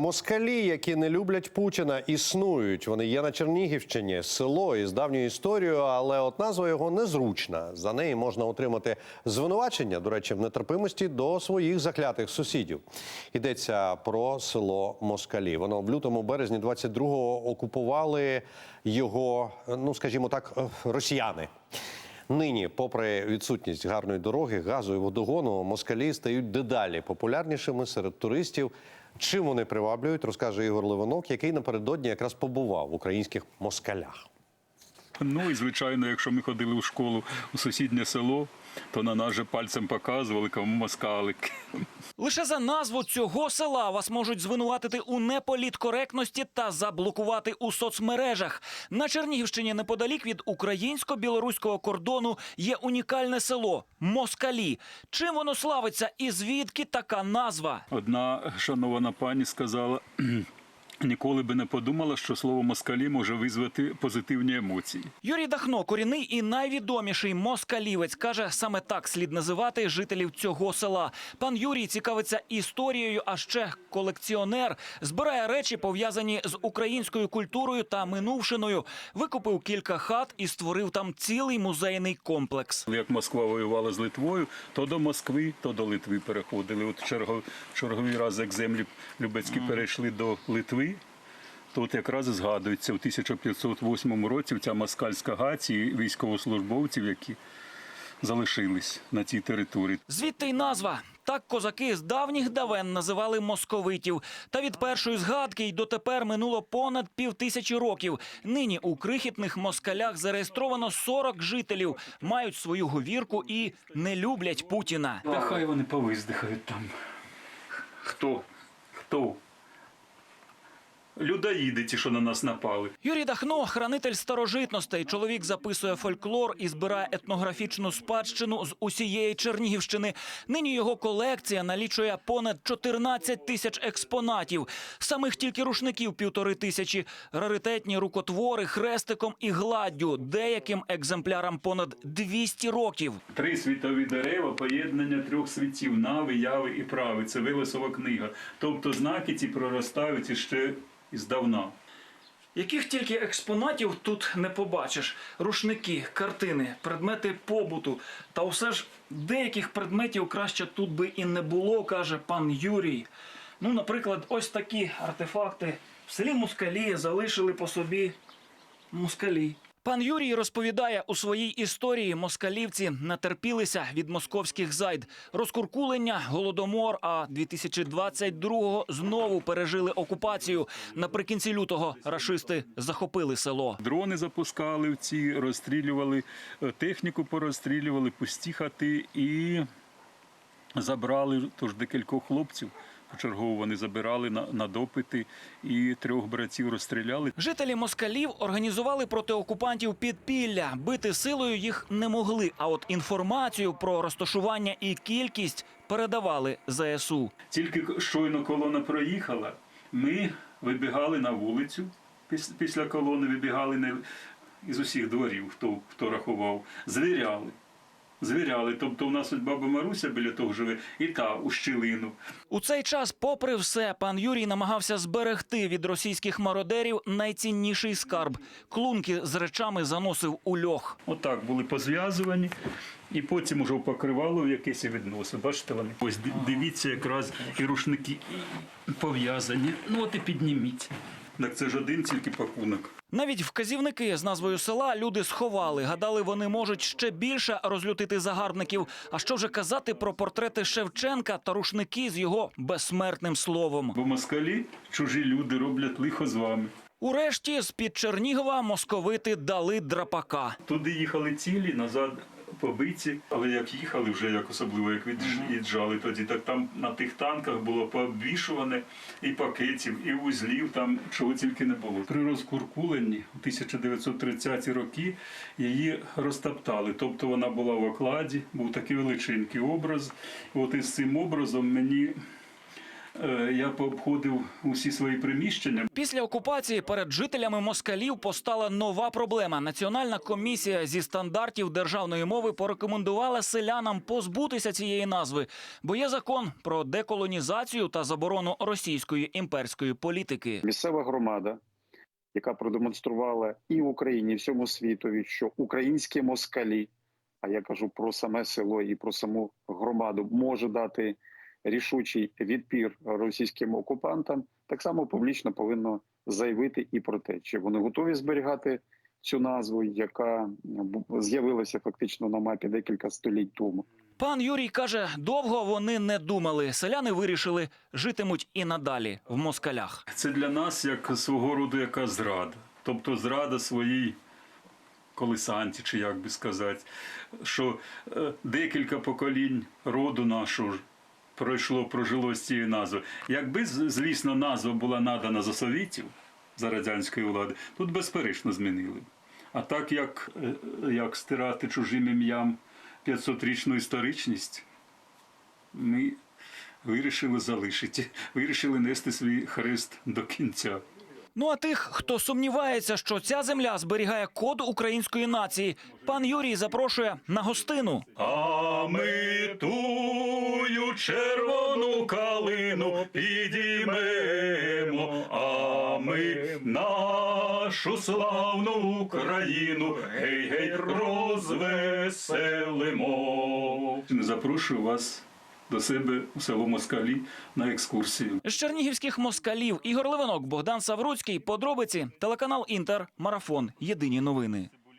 Москалі, які не люблять Путіна, існують. Вони є на Чернігівщині, село із давньою історією, але от назва його незручна. За неї можна отримати звинувачення, до речі, в нетерпимості до своїх заклятих сусідів. Йдеться про село Москалі. Воно в лютому березні 22-го окупували його, ну скажімо так, е, росіяни. Нині, попри відсутність гарної дороги, газу і водогону, москалі стають дедалі популярнішими серед туристів. Чим вони приваблюють, розкаже Ігор Ливанок, який напередодні якраз побував в українських москалях. Ну і звичайно, якщо ми ходили у школу у сусіднє село, то на нас же пальцем показували, кому москалик. Лише за назву цього села вас можуть звинуватити у неполіткоректності та заблокувати у соцмережах. На Чернігівщині неподалік від українсько-білоруського кордону є унікальне село Москалі. Чим воно славиться і звідки така назва? Одна шанована пані сказала. Ніколи би не подумала, що слово москалі може визвати позитивні емоції. Юрій Дахно, корінний і найвідоміший москалівець, каже, саме так слід називати жителів цього села. Пан Юрій цікавиться історією, а ще колекціонер збирає речі, пов'язані з українською культурою та минувшиною. Викупив кілька хат і створив там цілий музейний комплекс. Як Москва воювала з Литвою, то до Москви, то до Литви переходили. От чергов, черговий раз, як землі Любецькі перейшли до Литви. Тут якраз згадується в 1508 році ця москальська гація військовослужбовців, які залишились на цій території. Звідти й назва. Так козаки з давніх давен називали московитів. Та від першої згадки й дотепер минуло понад півтисячі років. Нині у крихітних москалях зареєстровано 40 жителів, мають свою говірку і не люблять Путіна. Та хай вони повиздихають там. Хто? Хто? Людоїди ті, що на нас напали. Юрій Дахно, хранитель старожитностей. Чоловік записує фольклор і збирає етнографічну спадщину з усієї Чернігівщини. Нині його колекція налічує понад 14 тисяч експонатів. Самих тільки рушників півтори тисячі, раритетні рукотвори хрестиком і гладдю. Деяким екземплярам понад 200 років. Три світові дерева, поєднання трьох світів нави, яви і прави. Це Вилесова книга. Тобто знаки ці проростають іще іздавна. Яких тільки експонатів тут не побачиш: рушники, картини, предмети побуту. Та все ж деяких предметів краще тут би і не було, каже пан Юрій. Ну, наприклад, ось такі артефакти в селі Мускалі залишили по собі москалі. Пан Юрій розповідає, у своїй історії москалівці натерпілися від московських зайд. Розкуркулення, голодомор, а 2022-го знову пережили окупацію. Наприкінці лютого рашисти захопили село. Дрони запускали в ці, розстрілювали е, техніку, порозстрілювали пусті хати і забрали тож декількох хлопців. Почергово вони забирали на, на допити і трьох братів розстріляли. Жителі москалів організували проти окупантів підпілля. Бити силою їх не могли. А от інформацію про розташування і кількість передавали ЗСУ. Тільки щойно колона проїхала, ми вибігали на вулицю. Піс- Після колони вибігали не із усіх дворів, хто, хто рахував, звіряли. Звіряли. Тобто у нас ось баба Маруся біля того живе, і та у щілину. У цей час, попри все, пан Юрій намагався зберегти від російських мародерів найцінніший скарб. Клунки з речами заносив у льох. Отак були позв'язувані, і потім уже покривало в якесь і відносив. Бачите вони? Ось дивіться, якраз і рушники пов'язані. Ну от і підніміть. Так це ж один тільки пакунок. Навіть вказівники з назвою села люди сховали. Гадали, вони можуть ще більше розлютити загарбників. А що вже казати про портрети Шевченка та рушники з його безсмертним словом? Бо москалі, чужі люди роблять лихо з вами. Урешті з під Чернігова московити дали драпака. Туди їхали цілі, назад побиті, але як їхали, вже як особливо як від'їжджали тоді, так там на тих танках було пообвішуване і пакетів, і вузлів, там чого тільки не було. При розкуркуленні у 1930-ті роки її розтоптали. Тобто вона була в окладі, був такий величенький образ. От із цим образом мені я пообходив усі свої приміщення. Після окупації перед жителями москалів постала нова проблема. Національна комісія зі стандартів державної мови порекомендувала селянам позбутися цієї назви, бо є закон про деколонізацію та заборону російської імперської політики. місцева громада, яка продемонструвала і в Україні, і всьому світові, що українські москалі, а я кажу про саме село і про саму громаду, може дати рішучий відпір російським окупантам, так само публічно повинно заявити і про те, чи вони готові зберігати цю назву, яка з'явилася фактично на мапі декілька століть тому. Пан Юрій каже, довго вони не думали. Селяни вирішили, житимуть і надалі в москалях. Це для нас як свого роду яка зрада. Тобто зрада своїй колесанті, чи як би сказати, що е, декілька поколінь роду нашого ж пройшло, прожило з цією назвою. Якби, звісно, назва була надана за совітів, за радянської влади, тут безперечно змінили. А так як, е, як стирати чужим ім'ям 500-річну історичність, ми вирішили залишити, вирішили нести свій хрест до кінця. Ну а тих, хто сумнівається, що ця земля зберігає код української нації, пан Юрій запрошує на гостину. А ми тую червону калину підіймемо, а ми нашу славну Україну гей гей розвеселимо. Запрошую вас до себе у село Москалі на екскурсію. З чернігівських москалів Ігор Левинок, Богдан Савруцький. Подробиці телеканал Інтер. Марафон. Єдині новини.